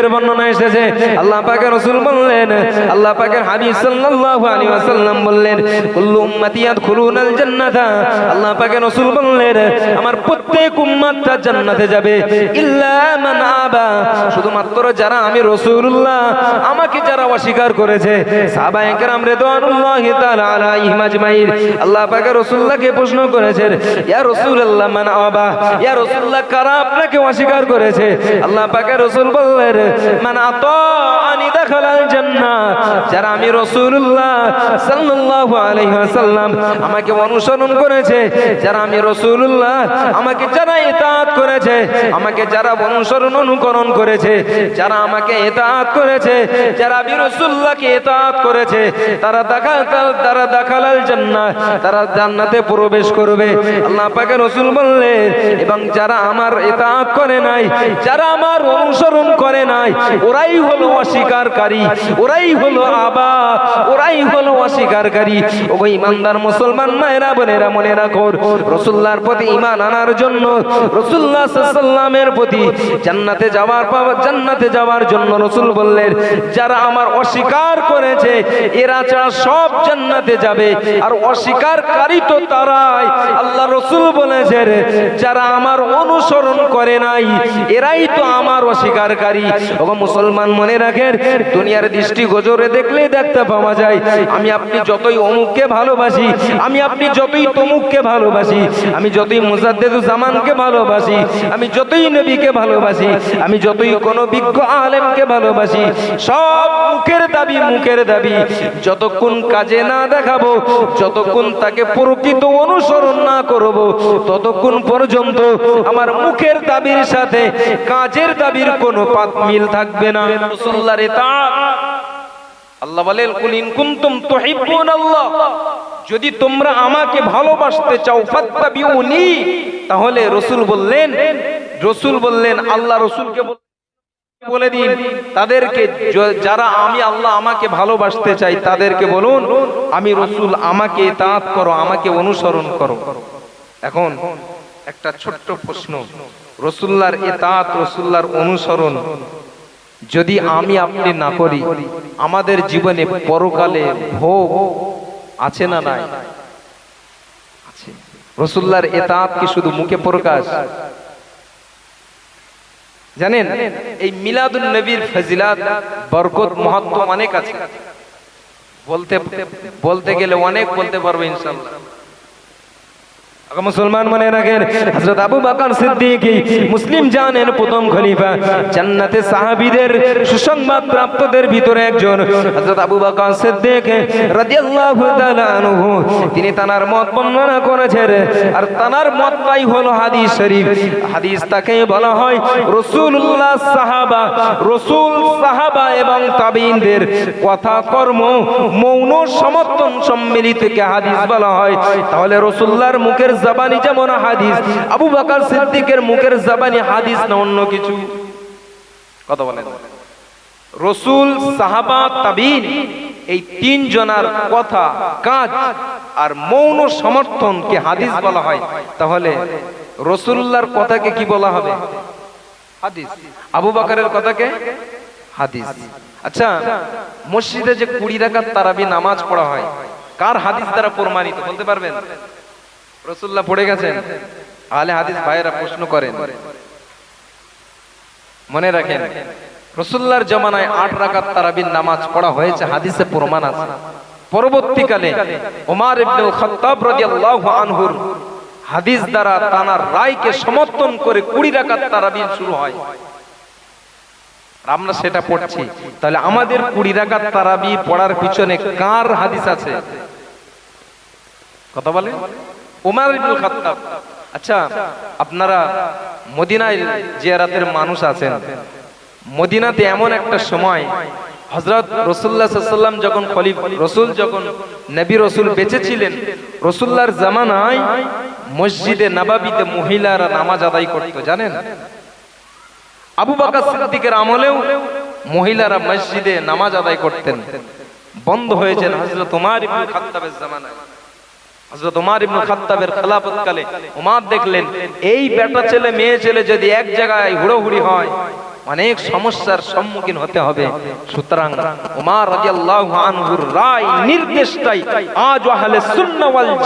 এর বর্ণনা এসেছে। আল্লাহ পাকের রাসূল বললেন, আল্লাহ পাকের হাবিব সাল্লাল্লাহু আলাইহি ওয়াসাল্লাম বললেন, কুল্লু উম্মতি ইয়াদখুলুনাল জান্নাতা আল্লাহ পাকের রাসূল বললেন, আমার প্রত্যেক উম্মতটা জান্নাতে যাবে, ইল্লা মান আবা। শুধুমাত্র যারা আমি রাসূলুল্লাহ, আমাকে যারা অস্বীকার করেছে, সাহাবায়ে কেরাম রিদওয়ানুল্লাহি তাআলা আলাইহিম আজমাইন। আল্লাহ পাকের রাসূলকে প্রশ্ন করেছেন, ইয়া রাসূলুল্লাহ মান আবা? ইয়া রাসূলুল্লাহ, কারা আপনাকে অস্বীকার করেছে? আল্লাহ পাকের রাসূল বললেন আমাকে অনুসরণ করেছে, যারা আমি রাসূলুল্লাহ আমাকে যারা ইতাআত করেছে, আমাকে যারা অনুসরণ অনুকরণ করেছে, যারা আমাকে ইতাআত করেছে, যারা আমি রাসূলুল্লাহকে ইতাআত করেছে, তারা দেখা, তারা দাখালাল জান্নাহ তারা জান্নাতে প্রবেশ করবে। আল্লাহ পাকের রাসূল বললেন, এবং যারা আমার ইতাআত করে নাই, যারা আমার অনুসরণ করে নাই। ওরাই হলো অস্বীকারী, ওরাই হলো আবা, ওরাই হলো অস্বীকারী। ওগো ইমানদার মুসলমান মায়েরা, বোনেরা মনে রাখো রসুল্লাহর প্রতি ইমান আনার জন্য রসুল্লাহ সাল্লামের প্রতি জান্নাতে যাওয়ার জান্নাতে যাওয়ার জন্য রসুল বললেন, যারা আমার অস্বীকার করেছে, এরা ছাড়া সব জান্নাতে যাবে। আর অস্বীকারী তো তারাই। আল্লাহ রসুল বলেছেন, যারা আমার অনুসরণ করে নাই, এরাই তো আমার অস্বীকারী। মুসলমান মনে রাখেন, দুনিয়ার দৃষ্টি গোজরে দেখলেই দেখতে পাওয়া যায়। আমি আপনি যতই অমুককে ভালোবাসি, আমি আপনি যতই তমুককে ভালোবাসি, আমি যতই মুজাদ্দেদু জামানকে ভালোবাসি, আমি যতই নবীকে ভালোবাসি, আমি যতই কোনো বিজ্ঞ আলেমকে ভালোবাসি, সব মুখের দাবি মুখের দাবি। যতক্ষণ কাজে না দেখাবো, যতক্ষণ তাকে প্রকৃত অনুসরণ না করব, ততক্ষণ পর্যন্ত আমার মুখের দাবির সাথে, কাজের দাবির কোনো পাত মিল থাকবে না। রাসূলুল্লাহর ইতাআত। আল্লাহ বলেন, কুল ইন কুনতুম আল্লাহ। যদি তোমরা আমাকে ভালোবাসতে চাও, ফাত্তাবিউনি, তাহলে রাসূল বললেন রাসূল বললেন, আল্লাহ রাসূলকে বল- দিন। তাদেরকে যারা আমি, আল্লাহ আমাকে ভালোবাসতে চাই, তাদেরকে বলুন, আমি রসুল, আমাকে ইতাআত করো, আমাকে অনুসরণ করো। এখন একটা ছোট্ট প্রশ্ন। রসুল্লাহর ইতাআত, রসুল্লাহর অনুসরণ যদি আমি আপনি না করি, আমাদের জীবনে পরকালে ভোগ আছে না নাই? আছে। রসুল্লাহর এতাত কি শুধু মুখে প্রকাশ? জানেন, এই মিলাদুল নবীর ফজিলাত বরকত, মহত্ব অনেক আছে। বলতে বলতে গেলে অনেক বলতে পারব ইনশাআল্লাহ। আগে মুসলমান মনে রাখেন, হযরত আবু বকর সিদ্দিক মুসলিম জানেন প্রথম খলিফা। জান্নাতে সাহাবীদের সুসংবাদ প্রাপ্তদের ভিতরে একজন হযরত আবু বকর সিদ্দিক রাদিয়াল্লাহু তাআলা আনহু। তিনি তানার মত বর্ণনা করেছেন, আর তানার মতটাই হলো হাদিস শরীফ। হাদিস তাকে বলা হয় রাসূলুল্লাহ সাহাবা। রাসূল সাহাবা এবং তাবিইনদের কথা, কর্ম, মৌন সমর্থন সম্মিলিতকে হাদিস বলা হয়। তাহলে রাসূলুল্লাহর মুখের জবানি যেমন হাদিস, আবু বকর সিদ্দিকের মুখের জবানি হাদিস না অন্য কিছু? কথা বলেন। রসুল, সাহাবা, তাবিন, এই তিন জনার কথা, কাজ আর মৌন সমর্থনকে হাদিস বলা হয়। তাহলে রসুল্লাহর কথাকে কি বলা হবে? হাদিস। আবু বকরের কথাকে হাদিস। আচ্ছা মসজিদে যে কুড়ি রাকাত তারাবি নামাজ পড়া হয়, কার হাদিস দ্বারা প্রমাণিত? বলতে পারবেন? রসুল্লাহ পড়ে গেছেন? আলে হাদিস ভাইয়েরা প্রশ্ন করেন। মনে রাখেন রসুল্লাহর জমানায় আট রাকাত তারাবির নামাজ পড়া হয়েছে, হাদিসে প্রমাণ আছে। পরবর্তীকালে ওমার ইবনুল খাত্তাব রাদিয়াল্লাহু আনহুর হাদিস দ্বারা তানার রায়কে সমর্থন করে কুড়ি রাকাত তারাবির শুরু হয়। আমরা সেটা পড়ছি। তাহলে আমাদের কুড়ি রাকাত তারাবি পড়ার পিছনে কার হাদিস আছে? কথা বলে উমার ইবনুল খাত্তাব। আচ্ছা আপনারা মদিনায় জিয়ারাতের মানুষ আছেন। মদিনাতে এমন একটা সময় হজরত সাল্লাল্লাহু যখন খলিফ, রসুল যখন নবী রসুল বেঁচে ছিলেন রসুল্লাহর জামানায় মসজিদে নবাবিতে মহিলারা নামাজ আদায় করতো, জানেন? আবু বকর সিদ্দিকের আমলেও মহিলারা মসজিদে নামাজ আদায় করতেন। বন্ধ হয়েছেন হযরত উমার ইবনে খাত্তাবের জামানায়। দেখলেন, এই বেটা ছেলে, মেয়ে ছেলে যদি এক জায়গায় হুড়োহুড়ি হয়, অনেক সমস্যার সম্মুখীন হতে হবে। সুতরাং রায় আজ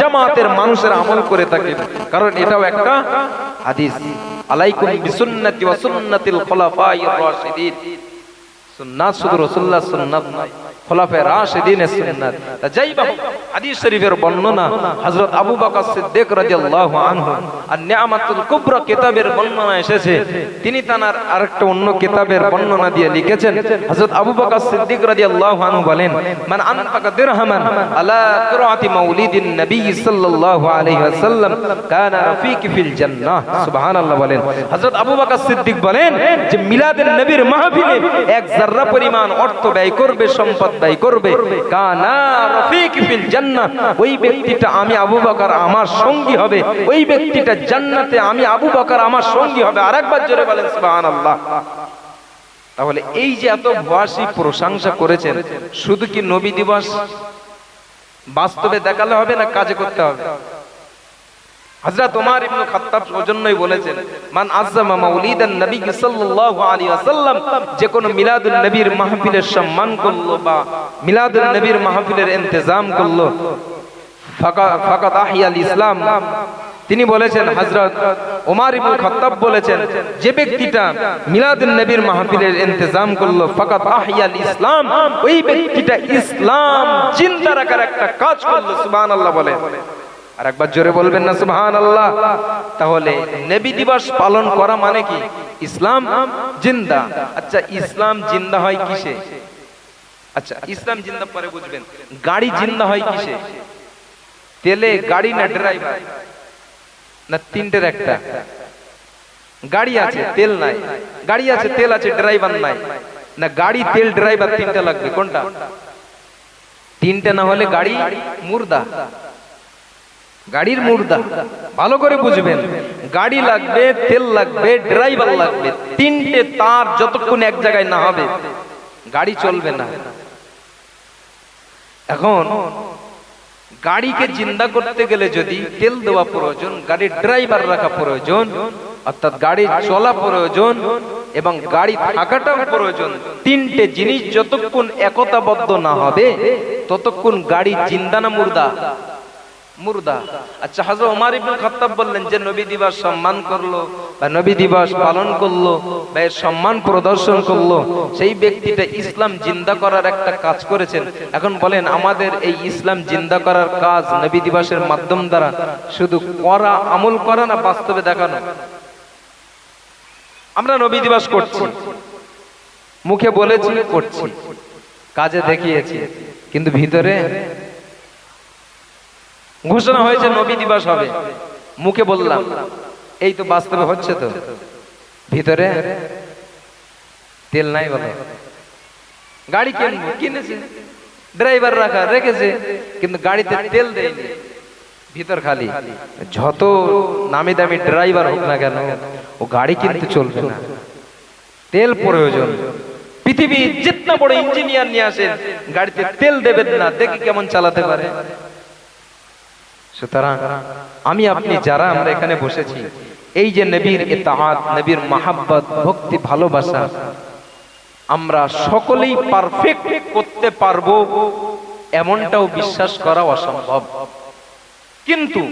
জামাতের মানুষের আমল করে থাকে। কারণ এটাও একটা হাদিস। আলাইকুম বিসুন্নতি ওয়া খুলাফায়ে রাশিদিন। সুন্নাত শুধু রাসূলুল্লাহ সুন্নাত খোলাফে রাশিদিনের সুন্নাত। যাই বা হাদিস শরীফের বর্ণনা হযরত আবু বকর সিদ্দিক রাদিয়াল্লাহু আনহু। আর কিতাবের বর্ণনা এসেছে। তিনি তার আরেকটা অন্য কিতাবের বর্ণনা দিয়ে লিখেছেন। হযরত আবু বকর সিদ্দিক রাদিয়াল্লাহু আনহু বলেন, মান আনফাকা দিরহামান আলা কিরাআতি মাউলিদিন নবী সাল্লাল্লাহু আলাইহি ওয়াসাল্লাম কানা রাফিক ফিল বলেন। হযরত আবু সিদ্দিক বলেন যে মিলাদের নবীর মাহফিলে এক যাররা পরিমাণ অর্থ ব্যয় করবে, সম্পদ ব্যয় করবে। ওই ব্যক্তিটা আমি আবু বকর আমার সঙ্গী হবে। ওই ব্যক্তিটা জান্নাতে আমি আবু বকর আমার সঙ্গী হবে। আর একবার জোরে বলেন তাহলে এই যে এত ভয়াসী প্রশংসা করেছেন, শুধু কি নবী দিবস বাস্তবে দেখালে হবে না কাজে করতে হবে? হযরত ওমর ইবনে খাত্তাব ওজন্যই বলেছেন, মান আযযামা মাউলিদান নবী সাল্লাল্লাহু আলাইহি ওয়াসাল্লাম, যে কোন মিলাদুন নবীর মাহফিলের সম্মান করল বা মিলাদুন নবীর মাহফিলের ইন্তজাম করল, ফাকা- ফাকাত আহিয়াল ইসলাম। তিনি বলেছেন, হযরত ওমর ইবনে খাত্তাব বলেছেন, যে ব্যক্তিটা মিলাদুন নবীর মাহফিলের ইন্তজাম করল, ফাকাত আহিয়াল ইসলাম, ওই ব্যক্তিটা ইসলাম জিন্দা রাখার একটা কাজ করল, সুবহানাল্লাহ বলে। আর একবার জোরে বলবেন না সুবহান আল্লাহ তাহলে নবী দিবস পালন করা মানে কি? ইসলাম জিন্দা। আচ্ছা ইসলাম জিন্দা হয় কিসে? আচ্ছা ইসলাম জিন্দা পরে বুঝবেন। গাড়ি জিন্দা হয় কিসে? তেলে গাড়ি না ড্রাইভার? না তিনটের একটা। গাড়ি আছে, তেল নাই। গাড়ি আছে, তেল আছে, ড্রাইভার নাই। না গাড়ি, তেল, ড্রাইভার তিনটা লাগবে। কোনটা? তিনটে না হলে গাড়ি মুর্দা। গাড়ির মুর্দা। ভালো করে বুঝবেন। গাড়ি লাগবে, তেল লাগবে, ড্রাইভার লাগবে। তিনটে তার যতক্ষণ এক জায়গায় না হবে, গাড়ি চলবে না। এখন গাড়িকে জিন্দা করতে গেলে যদি তেল দেওয়া প্রয়োজন, গাড়ির ড্রাইভার রাখা প্রয়োজন, অর্থাৎ গাড়ি চলা প্রয়োজন এবং গাড়ি থাকাটাও প্রয়োজন, তিনটে জিনিস যতক্ষণ একতাবদ্ধ না হবে, ততক্ষণ গাড়ি জিন্দা না মুর্দা। মুর্দা। আচ্ছা হযরত ওমর ইবনে খাত্তাব বললেন যে, নবী দিবস সম্মান করল বা নবী দিবস পালন করল বা এর সম্মান প্রদর্শন করল, সেই ব্যক্তিটা ইসলাম জিন্দা করার একটা কাজ করেছেন। এখন বলেন, আমাদের এই ইসলাম জিন্দা করার কাজ নবী দিবসের মাধ্যম দ্বারা শুধু করা, আমল করা না, বাস্তবে দেখানো? আমরা নবী দিবস করছি। মুখে বলেছি, করছি। কাজে দেখিয়েছি। কিন্তু ভিতরে ঘোষণা হয়েছে নবী দিবস হবে। মুখে বললাম, এই তো বাস্তবে হচ্ছে তো। ভিতরে তেল নাই বলো গাড়ি কিনবো কিনেছে। ড্রাইভার রাখা, রেখেছে, কিন্তু গাড়িতে তেল দেয়নি। ভিতর খালি। যত নামি দামি ড্রাইভার হোক না কেন, ও গাড়ি কিনতে চলবে না। তেল প্রয়োজন। পৃথিবীর জিতনা বড় ইঞ্জিনিয়ার নিয়ে আসেন, গাড়িতে তেল দেবেন না, দেখি কেমন চালাতে পারে। সুতরাং আমি আপনি যারা আমরা এখানে বসেছি, এই যে নবীর ইতাআত, নবীর মাহাব্বত, ভক্তি, ভালোবাসা, আমরা সকলেই পারফেক্ট করতে পারব এমনটাও বিশ্বাস করা অসম্ভব। কিন্তু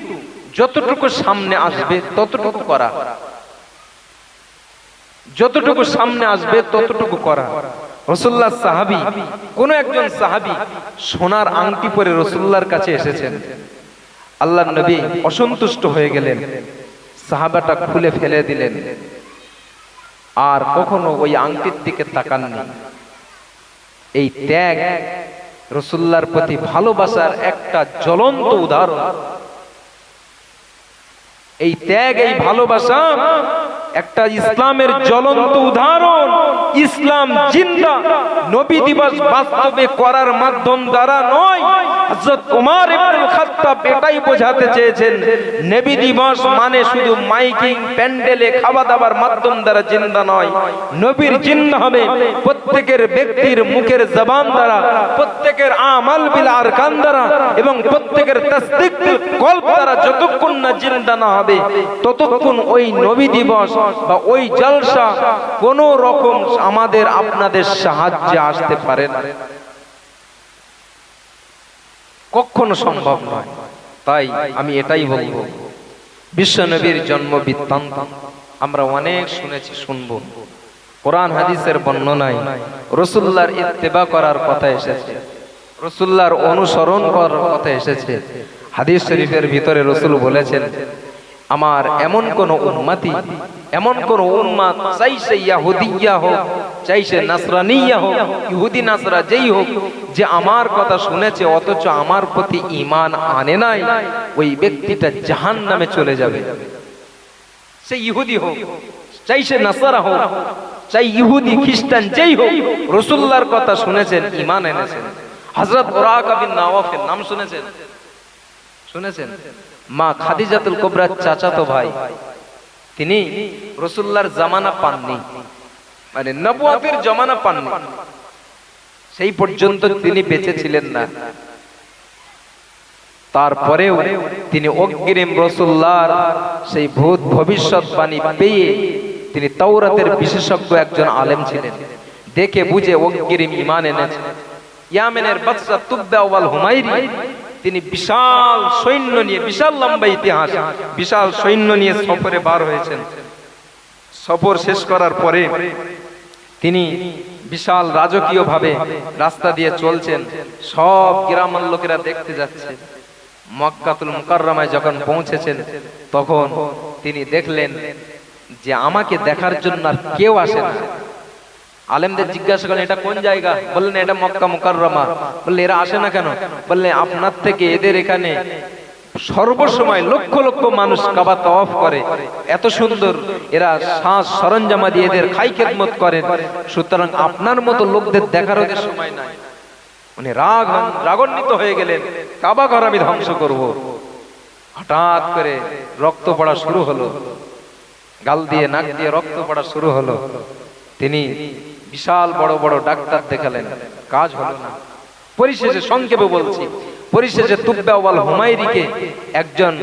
যতটুকু সামনে আসবে ততটুকু করা। যতটুকু সামনে আসবে ততটুকু করা। রসুল্লাহ সাহাবি, কোন একজন সাহাবি সোনার আংটি পরে রসুল্লার কাছে এসেছেন। আল্লাহ নবী অসন্তুষ্ট হয়ে গেলেন। সাহাবাটা খুলে ফেলে দিলেন। আর কখনো ওই আংটির দিকে তাকাননি। এই ত্যাগ রসুল্লার প্রতি ভালোবাসার একটা জ্বলন্ত উদাহরণ। এই ত্যাগ, এই ভালোবাসা একটা ইসলামের জ্বলন্ত উদাহরণ, ইসলাম জিন্দা। নবী দিবস বাস্তবে করার মাধ্যম দ্বারা নয়। এটাই বোঝাতে চেয়েছেন, নবী দিবস মানে শুধু মাইকিং, প্যান্ডেলে খাওয়া দাবার মাধ্যম দ্বারা নয়। নবীর হবে প্রত্যেকের ব্যক্তির মুখের জবান দ্বারা, প্রত্যেকের দ্বারা এবং প্রত্যেকের দ্বারা যতক্ষণ না জিন্দা না হবে, ততক্ষণ ওই নবী দিবস বা ওই জলসা কোন রকম আমাদের আপনাদের সাহায্যে আসতে পারে না। কখনো সম্ভব নয়। তাই আমি এটাই বলব, বিশ্ব নবীর জন্ম বৃত্তান্ত আমরা অনেক শুনেছি, শুনব। কোরআন হাদিসের বর্ণনায় রসুল্লাহর ইত্তেবা করার কথা এসেছে, রসুল্লাহর অনুসরণ করার কথা এসেছে। হাদিস শরীফের ভিতরে রসুল বলেছেন আমার এমন কোন উম্মতি এমন কোন উম্মাত চাইছে ইয়াহুদিয়া হোক চাইছে নাসরানিয়া হোক ইহুদি নাসরা যেই হোক যে আমার কথা শুনেছে অথচ আমার প্রতি ঈমান আনে নাই ওই ব্যক্তিটা জাহান নামে চলে যাবে। সে ইহুদি হোক চাই সে নাসারা হোক চাই ইহুদি খ্রিস্টান যেই হোক রসুল্লার কথা শুনেছেন ঈমান এনেছেন। হযরত ওরাকা বিন নওয়াফের নাম শুনেছেন? শুনেছেন? মা খাদিজাতুল কুবরার চাচাতো ভাই। তিনি রসুল্লাহর জামানা পাননি। মানে নবুয়াতের জমানা পাননি। সেই পর্যন্ত তিনি বেঁচে ছিলেন না। তারপরেও তিনি অগ্রিম রসুল্লাহর সেই ভূত ভবিষ্যৎবাণী পেয়ে তিনি তৌরাতের বিশেষজ্ঞ একজন আলেম ছিলেন। দেখে বুঝে অগ্রিম ইমান এনেছেন। ইয়ামেনের বাদশা তুব্বা হুমাইরি তিনি বিশাল সৈন্য নিয়ে, বিশাল লম্বা ইতিহাস, বিশাল সৈন্য নিয়ে সফরে বার হয়েছেন। সফর শেষ করার পরে তিনি বিশাল রাজকীয় ভাবে রাস্তা দিয়ে চলছেন। সব গ্রামের লোকেরা দেখতে যাচ্ছে। মক্কাতুল মুকাররমায় যখন পৌঁছেছেন, তখন তিনি দেখলেন যে আমাকে দেখার জন্য আর কেউ আসে না। আলেমদের জিজ্ঞাসা করেন, এটা কোন জায়গা? বললেন, এটা মক্কা মুকাররমা। বললে এরা আসে না কেন? বললে আপনার থেকে এদের এখানে সর্বসময় লক্ষ লক্ষ মানুষ কাবা তওয়াফ করে। এত সুন্দর এরা শ্বাস সরঞ্জামা দিয়ে এদের খাই খেদমত করেন। সুতরাং আপনার মতো লোকদের দেখার ওদের সময় নাই। উনি রাগ রাগান্বিত হয়ে গেলেন, কাবা ঘর আমি ধ্বংস করব। হঠাৎ করে রক্ত পড়া শুরু হলো। গাল দিয়ে, নাক দিয়ে রক্ত পড়া শুরু হলো। তিনি বিশাল বড় বড় ডাক্তার দেখালেন। কাজ হলো না। পরিশেষে সংক্ষেপে বলছি, পরিশেষে তুব্বাওয়াল হুমায়রিকে একজন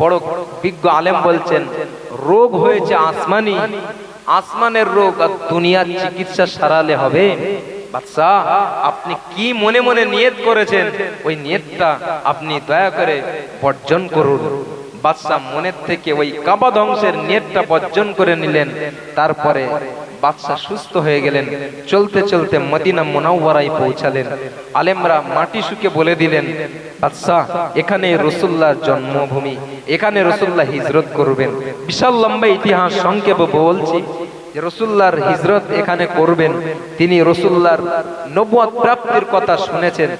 বড় বিজ্ঞ আলেম বলছেন, রোগ হয়েছে আসমানি। আসমানের রোগ আর দুনিয়ার চিকিৎসা সারালে হবে। বাচ্চা আপনি কি মনে মনে নিয়ত করেছেন? ওই নিয়তটা আপনি দয়া করে বর্জন করুন। বাদশা মনের থেকে ওই কাবা ধ্বংসের নিয়তটা বর্জন করে নিলেন। তারপরে বাদশা সুস্থ হয়ে গেলেন। চলতে চলতে মদিনা মোনাওয়ারায় পৌঁছালেন। আলেমরা মাটি শুকে বলে দিলেন বাদশা এখানে রসুল্লাহ জন্মভূমি, এখানে রসুল্লাহ হিজরত করবেন। বিশাল লম্বা ইতিহাস সংক্ষেপে বলছি যে রসুল্লাহর হিজরত এখানে করবেন। তিনি রসুল্লাহর নবুয়াত প্রাপ্তির কথা শুনেছেন।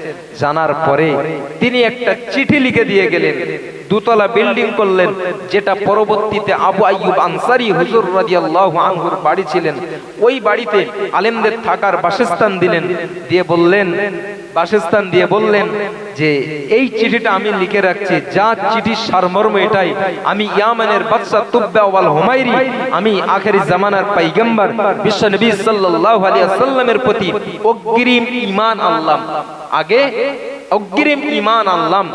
জানার পরে তিনি একটা চিঠি লিখে দিয়ে গেলেন। দুতলা বিল্ডিং করলেন, যেটা পরবর্তীতে আবু আইয়ুব আনসারি হুজুর রাদিয়াল্লাহু আনহুর বাড়ি ছিলেন। ওই বাড়িতে আলেমদের থাকার বাসস্থান দিলেন। দিয়ে বললেন, বাসস্থান দিয়ে বললেন যে, এই চিঠিটা আমি লিখে রাখছি। যা চিঠির সারমর্ম এটাই। আমি ইয়ামানের বাদশা তুব্বা ওয়াল হুমাইরি আমি আখেরি জামানার পাইগম্বর, বিশ্ব নবী সাল্লাল্লাহু আলাইহি ওয়াসাল্লামের প্রতি অগ্রিম ঈমান আল্লাহ আগে অগ্রিম ইমান আনলাম।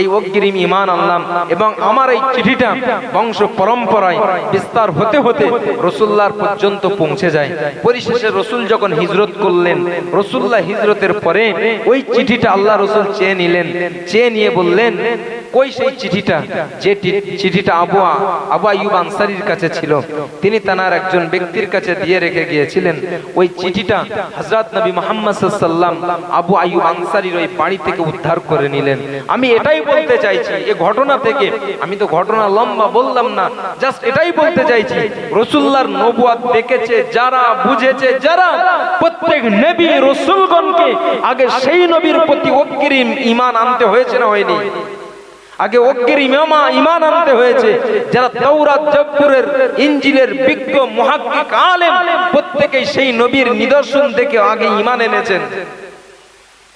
এই অগ্রিম ইমান আনলাম এবং আমার এই চিঠিটা বংশ পরম্পরায় বিস্তার হতে হতে রসুল্লার পর্যন্ত পৌঁছে যায়। পরিশেষে রসুল যখন হিজরত করলেন, রসুল্লাহ হিজরতের পরে ওই চিঠিটা আল্লাহ রসুল চেয়ে নিলেন। চেয়ে নিয়ে বললেন কই সেই চিঠিটা, যে চিঠিটা আবু আবু আইয়ুব আনসারির কাছে ছিল। তিনি তানার একজন ব্যক্তির কাছে দিয়ে রেখে গিয়েছিলেন। ওই চিঠিটা হযরত নবী মুহাম্মদ সাল্লাল্লাহু আবু আইয়ুব আনসারির ওই বাড়ি থেকে উদ্ধার করে নিলেন। আমি এটাই বলতে চাইছি এই ঘটনা থেকে। আমি তো ঘটনা লম্বা বললাম না, জাস্ট এটাই বলতে চাইছি। রসুল্লাহর নবুয়াত দেখেছে, যারা বুঝেছে, যারা প্রত্যেক নবী রসুলগণকে আগে সেই নবীর প্রতি অগ্রিম ঈমান আনতে হয়েছে না হয়নি? আগে অজ্ঞের ইমামা ইমান আনতে হয়েছে। যারা তৌরাত জব্বুরের ইঞ্জিলের বিজ্ঞ মুহাক্কিক আলেম, প্রত্যেকেই সেই নবীর নিদর্শন দেখে আগে ইমান এনেছেন।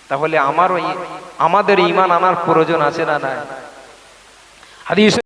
তাহলে আমারও আমাদের ইমান আনার প্রয়োজন আছে না নাই? হাদিস